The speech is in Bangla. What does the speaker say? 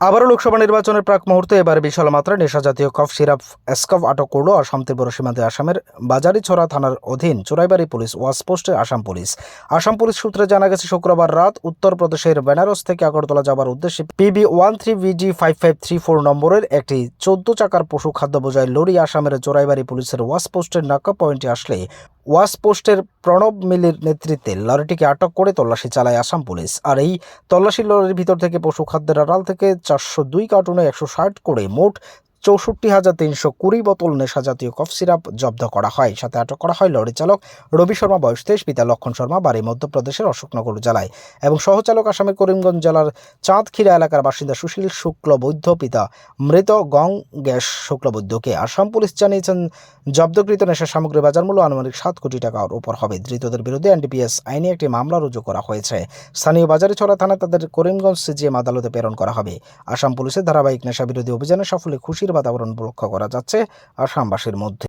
আবারও লোকসভা নির্বাচনের প্রাক মুহূর্তে এবার বিশাল মাত্রায় নেশাজাতীয় কফ, সিরাপ, এসকফ আটক করল আসাম ত্রিপুরা সীমান্তে আসামের বাজারিছড়া থানার অধীন চোরাইবাড়ি পুলিশ, ওয়াশ পোস্টের আসাম পুলিশ। আসাম পুলিশ সূত্রে জানা গেছে, শুক্রবার রাত উত্তরপ্রদেশের বেনারস থেকে আগরতলা যাবার উদ্দেশ্যে PB one three VG five five three four নম্বরের একটি চোদ্দ চাকার পশু খাদ্য বোঝাই লরি আসামের চোরাইবাড়ি পুলিশের ওয়াশ পোস্টের নাকা পয়েন্টে আসলে ওয়াশ পোস্টের প্রণব মিলির নেতৃত্বে লরিটিকে আটক করে তল্লাশি চালায় আসাম পুলিশ। আর এই তল্লাশি লরির ভিতর থেকে পশু খাদ্যের আড়াল থেকে চারশো দুই কার্টুনে একশো ষাট করে মোট চৌষট্টি হাজার তিনশো কুড়ি বোতল নেশা জাতীয় কফ সিরাপ জব্দ করা হয়। সাথে আটক করা হয় লরি চালক রবি শর্মা, বয়স তেইশ, পিতা লক্ষণ শর্মা, বাড়ি মধ্যপ্রদেশের অশোকনগর জেলায়। এবং সহচালক আসামের করিমগঞ্জ জেলার চাঁদখিরা এলাকার বাসিন্দা সুশীল শুক্লবৈদ্য, পিতা মৃত গং গ্যাস শুক্লবৈদ্যকে আসাম পুলিশ জানিয়েছেন, জব্দকৃত নেশা সামগ্রী বাজার মূল্য আনুমানিক সাত কোটি টাকার উপর হবে। ধৃতদের বিরুদ্ধে এনডিপিএস আইনে একটি মামলা রুজু করা হয়েছে। স্থানীয় বাজারে ছড়া থানায় তাদের করিমগঞ্জ সিজিএম আদালতে প্রেরণ করা হবে। আসাম পুলিশের ধারাবাহিক নেশা বিরোধী অভিযানে সাফল্যে খুশির বাতাবরণ লক্ষ্য করা যাচ্ছে আসামবাসীর মধ্যে।